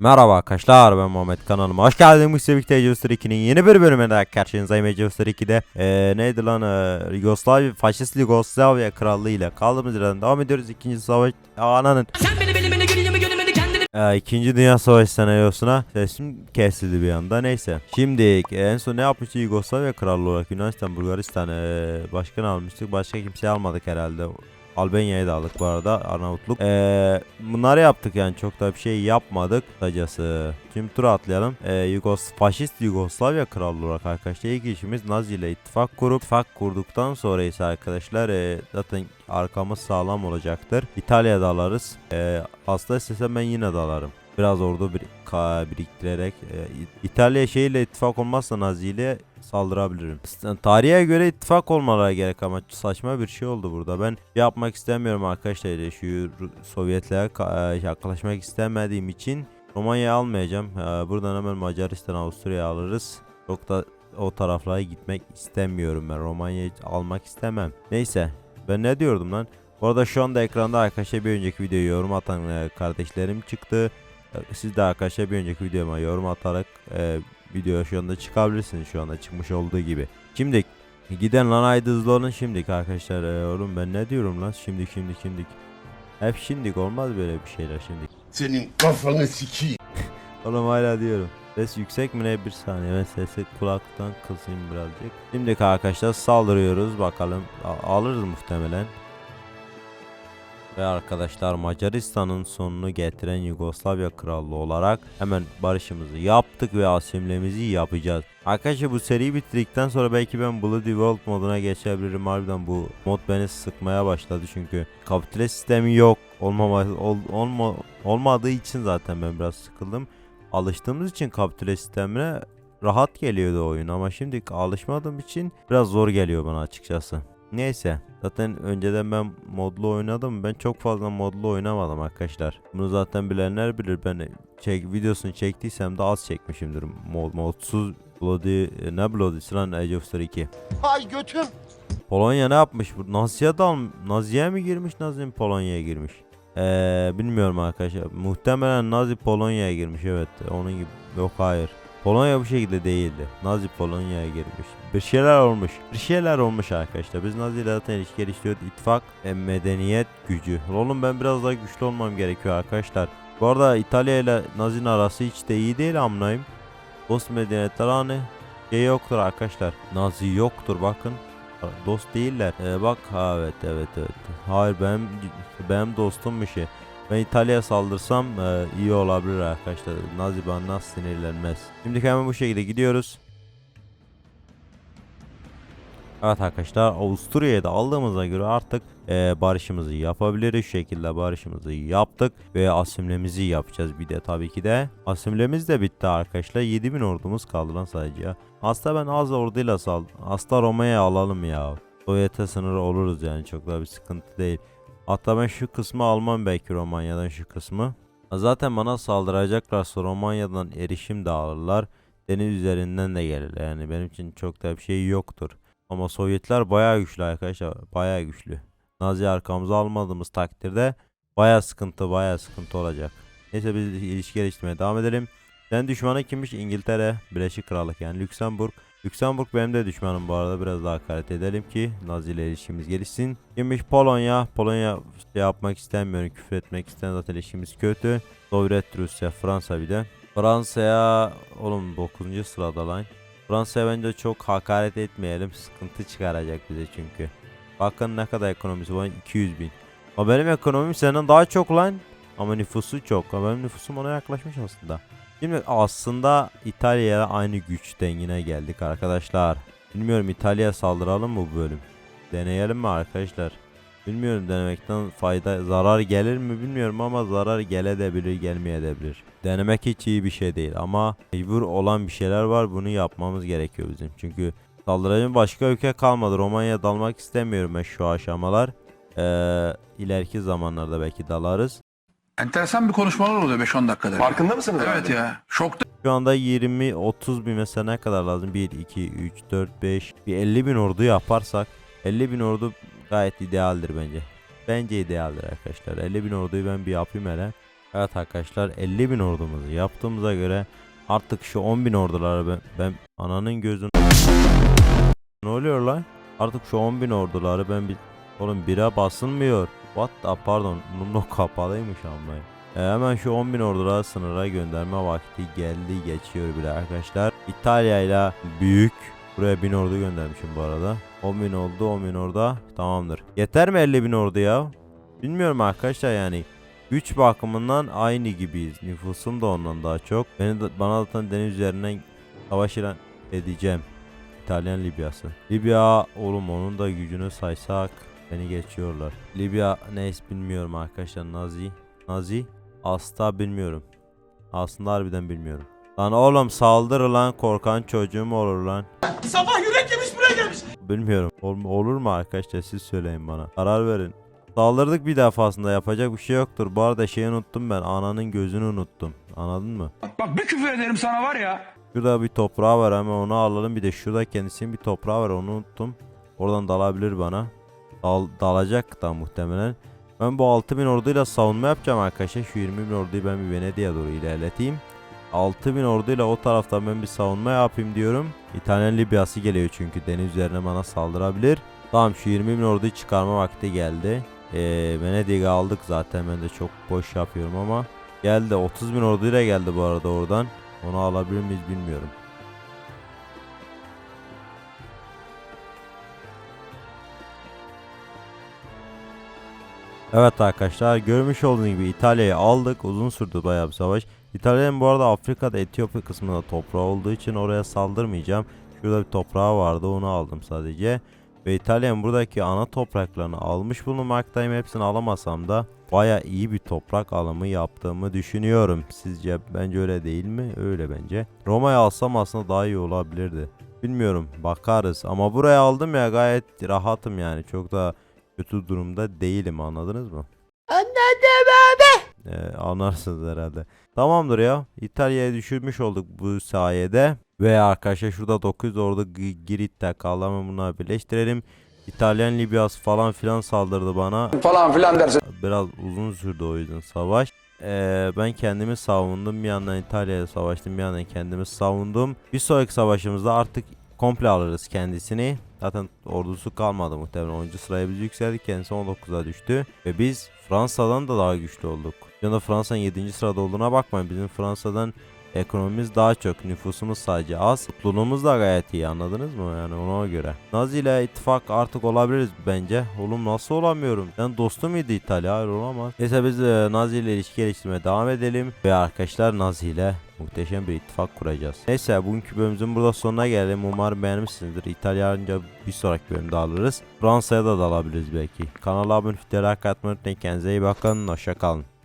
Merhaba arkadaşlar ben Muhammed kanalıma hoş geldiniz. Birlikte Age 2'nin yeni bir bölümüne daha karşınızdayım Age 2'de. Ee, neydi lan ee, Yugoslavya, faşist Yugoslavya krallığı ile kaldığımız yerden devam ediyoruz. İkinci savaş ananın Sen beni bilimini gülümü gülümünü kendini ee, İkinci Dünya Savaşı senaryosuna sesim kesildi bir anda neyse. Şimdi en son ne yapmıştı Yugoslavya krallığı olarak Yunanistan, Bulgaristan ee, başkan almıştık. Başka kimse almadık herhalde. Albanya'yı da aldık bu arada Arnavutluk. Ee, bunları yaptık yani çok da bir şey yapmadık kısacası. Şimdi tura atlayalım. Ee, Yugos faşist Yugoslavya krallığı olarak arkadaşlar ilk işimiz Nazi ile ittifak kurup ittifak kurduktan sonra ise arkadaşlar ee, zaten arkamız sağlam olacaktır. İtalya'da alarız. Ee, hasta istesem ben yine dalarım. Biraz ordu bir, biriktirerek e, İtalya şeyle ittifak olmazsa Nazi ile saldırabilirim. Tarihe göre ittifak olmaları gerek ama saçma bir şey oldu burada. Ben yapmak istemiyorum arkadaşlar. Şu Sovyetlere e, yaklaşmak istemediğim için Romanya'yı almayacağım. Ee, Buradan hemen Macaristan, Avusturya alırız. Çok da o taraflara gitmek istemiyorum ben. Romanya'yı almak istemem. Neyse. Ben ne diyordum lan? Bu arada şu anda ekranda arkadaşlar bir önceki videoyu yorum atan e, kardeşlerim çıktı. E, Siz de arkadaşlar bir önceki videoma yorum atarak e, video şu anda çıkabilirsiniz şu anda çıkmış olduğu gibi. Şimdi giden lan haydi hızlı olun şimdik arkadaşlar. E, oğlum ben ne diyorum lan şimdi şimdi şimdi. Hep şimdik olmaz böyle bir şeyler şimdik. Senin kafanı sikeyim. Oğlum hala diyorum. Ses yüksek mi ne bir saniye ben sesi kulaktan kısayım birazcık. Şimdi arkadaşlar saldırıyoruz bakalım A- alırız muhtemelen. Ve arkadaşlar Macaristan'ın sonunu getiren Yugoslavya Krallığı olarak hemen barışımızı yaptık ve asimlemizi yapacağız. Arkadaşlar bu seriyi bitirdikten sonra belki ben Bloody World moduna geçebilirim. Harbiden bu mod beni sıkmaya başladı çünkü kapitüle sistemi yok. Olmama, ol, olma, olmadığı için zaten ben biraz sıkıldım. Alıştığımız için kapitüle sistemine rahat geliyordu oyun ama şimdi alışmadığım için biraz zor geliyor bana açıkçası. Neyse zaten önceden ben modlu oynadım ben çok fazla modlu oynamadım arkadaşlar. Bunu zaten bilenler bilir ben çek videosunu çektiysem de az çekmişimdir mod modsuz Bloody ne Bloody'si lan Age of Story 2. Ay götüm. Polonya ne yapmış bu? Nazi'ye dal Nazi'ye mi girmiş Nazi mi Polonya'ya girmiş? Eee bilmiyorum arkadaşlar. Muhtemelen Nazi Polonya'ya girmiş evet. Onun gibi yok hayır. Polonya bu şekilde değildi. Nazi Polonya'ya girmiş. Bir şeyler olmuş. Bir şeyler olmuş arkadaşlar. Biz Nazi ile zaten ilişki geliştiriyoruz. İttifak medeniyet gücü. Oğlum ben biraz daha güçlü olmam gerekiyor arkadaşlar. Bu arada İtalya ile Nazi'nin arası hiç de iyi değil amnayım. Dost medeniyetler hani şey yoktur arkadaşlar. Nazi yoktur bakın. Dost değiller. Ee, bak ha evet evet evet. Hayır benim benim dostum bir şey. Ben İtalya'ya saldırsam e, iyi olabilir arkadaşlar. Nazi bana sinirlenmez. Şimdi hemen bu şekilde gidiyoruz. Evet arkadaşlar Avusturya'yı da aldığımıza göre artık e, barışımızı yapabiliriz. Şu şekilde barışımızı yaptık ve asimlemizi yapacağız bir de tabii ki de. Asimlemiz de bitti arkadaşlar. 7000 ordumuz kaldı lan sadece. Aslında ben az orduyla sal. Aslında Roma'ya alalım ya. Sovyet'e sınır oluruz yani çok da bir sıkıntı değil. Hatta ben şu kısmı almam belki Romanya'dan şu kısmı. Zaten bana saldıracaklarsa Romanya'dan erişim de alırlar. Deniz üzerinden de gelirler yani benim için çok da bir şey yoktur. Ama Sovyetler bayağı güçlü arkadaşlar. Bayağı güçlü. Nazi arkamıza almadığımız takdirde bayağı sıkıntı bayağı sıkıntı olacak. Neyse biz ilişki geliştirmeye devam edelim. Sen düşmanı kimmiş? İngiltere, Birleşik Krallık yani Lüksemburg. Lüksemburg benim de düşmanım bu arada biraz daha hakaret edelim ki Nazi ile ilişkimiz gelişsin. Kimmiş? Polonya. Polonya şey yapmak istemiyorum küfür etmek isteyen zaten ilişkimiz kötü. Sovyet Rusya, Fransa bir de. Fransa'ya oğlum 9. sırada lan. Fransa'ya bence çok hakaret etmeyelim. Sıkıntı çıkaracak bize çünkü. Bakın ne kadar ekonomisi var 200 bin. Ama benim ekonomim senden daha çok lan. Ama nüfusu çok. Ama benim nüfusum ona yaklaşmış aslında. Şimdi aslında İtalya'ya aynı güç dengine geldik arkadaşlar. Bilmiyorum İtalya'ya saldıralım mı bu bölüm? Deneyelim mi arkadaşlar? Bilmiyorum denemekten fayda zarar gelir mi bilmiyorum ama zarar gelebilir gelmeyebilir. Denemek hiç iyi bir şey değil ama mecbur olan bir şeyler var bunu yapmamız gerekiyor bizim. Çünkü saldıracağım başka ülke kalmadı. Romanya'ya dalmak istemiyorum ben şu aşamalar. Ee, ileriki zamanlarda belki dalarız. Enteresan bir konuşmalar oluyor 5-10 dakikada. Farkında mısınız Evet abi? ya. Şokta Şu anda 20-30 bin mesela ne kadar lazım? 1, 2, 3, 4, 5. Bir 50 bin ordu yaparsak 50 bin ordu gayet idealdir bence. Bence idealdir arkadaşlar. 50 bin orduyu ben bir yapayım hele. Evet arkadaşlar 50 bin ordumuzu yaptığımıza göre artık şu 10 bin orduları ben, ben ananın gözün ne oluyor lan? Artık şu 10 bin orduları ben bir oğlum bire basılmıyor. What the pardon numno kapalıymış ama. E, hemen şu 10 bin orduları sınıra gönderme vakti geldi geçiyor bile arkadaşlar. İtalya ile büyük buraya 1000 ordu göndermişim bu arada. 10 bin oldu 10 bin orada tamamdır. Yeter mi 50 bin ordu ya? Bilmiyorum arkadaşlar yani. Güç bakımından aynı gibiyiz. Nüfusum da ondan daha çok. Beni de, bana zaten deniz üzerinden savaş ilan edeceğim. İtalyan Libyası. Libya oğlum onun da gücünü saysak beni geçiyorlar. Libya neyse bilmiyorum arkadaşlar. Nazi. Nazi. Asla bilmiyorum. Aslında harbiden bilmiyorum. Lan oğlum saldır lan korkan çocuğum olur lan? Sabah yürek yemiş buraya gelmiş Bilmiyorum. Ol- olur mu arkadaşlar siz söyleyin bana. Karar verin. Saldırdık bir defasında yapacak bir şey yoktur. Bu arada şeyi unuttum ben. Ananın gözünü unuttum. Anladın mı? Bak bir küfür ederim sana var ya. Şurada bir toprağı var hemen onu alalım. Bir de şurada kendisinin bir toprağı var onu unuttum. Oradan dalabilir bana. Dal, dalacak da muhtemelen. Ben bu 6000 orduyla savunma yapacağım arkadaşlar. Şu 20 bin orduyu ben bir Venedik'e doğru ilerleteyim. 6000 orduyla o taraftan ben bir savunma yapayım diyorum. İtalyan Libyası geliyor çünkü deniz üzerine bana saldırabilir. Tamam şu 20 bin orduyu çıkarma vakti geldi. Ee, Venedik'i aldık zaten ben de çok boş yapıyorum ama. Geldi 30 bin orduyla geldi bu arada oradan. Onu alabilir miyiz bilmiyorum. Evet arkadaşlar görmüş olduğunuz gibi İtalya'yı aldık. Uzun sürdü bayağı bir savaş. İtalya'nın bu arada Afrika'da Etiyopya kısmında toprağı olduğu için oraya saldırmayacağım. Şurada bir toprağı vardı onu aldım sadece. Ve İtalya'nın buradaki ana topraklarını almış bulunmaktayım. Hepsini alamasam da baya iyi bir toprak alımı yaptığımı düşünüyorum. Sizce bence öyle değil mi? Öyle bence. Roma'yı alsam aslında daha iyi olabilirdi. Bilmiyorum bakarız ama buraya aldım ya gayet rahatım yani çok da kötü durumda değilim anladınız mı? Anladım abi. Ee, anlarsınız herhalde. Tamamdır ya. İtalya'ya düşürmüş olduk bu sayede. Ve arkadaşlar şurada 900 ordu G- Girit'te kaldı ama bunları birleştirelim. İtalyan Libyası falan filan saldırdı bana. Falan filan dersin. Biraz uzun sürdü o yüzden savaş. Ee, ben kendimi savundum. Bir yandan İtalya'ya savaştım. Bir yandan kendimi savundum. Bir sonraki savaşımızda artık komple alırız kendisini. Zaten ordusu kalmadı muhtemelen. 10. sıraya biz yükseldik. Kendisi 19'a düştü. Ve biz Fransa'dan da daha güçlü olduk. Yanında Fransa'nın 7. sırada olduğuna bakmayın. Bizim Fransa'dan ekonomimiz daha çok. Nüfusumuz sadece az. Mutluluğumuz da gayet iyi anladınız mı? Yani ona göre. Nazi ile ittifak artık olabiliriz bence. Oğlum nasıl olamıyorum? Ben dostu muydu İtalya? Hayır olamaz. Neyse biz e, Nazi ile ilişki geliştirmeye devam edelim. Ve arkadaşlar Nazi ile muhteşem bir ittifak kuracağız. Neyse bugünkü bölümümüzün burada sonuna gelelim. Umarım beğenmişsinizdir. İtalyanca bir sonraki bölümde alırız. Fransa'ya da dalabiliriz belki. Kanala abone olmayı, like atmayı unutmayın. Kendinize iyi bakın. Hoşça kalın. Yo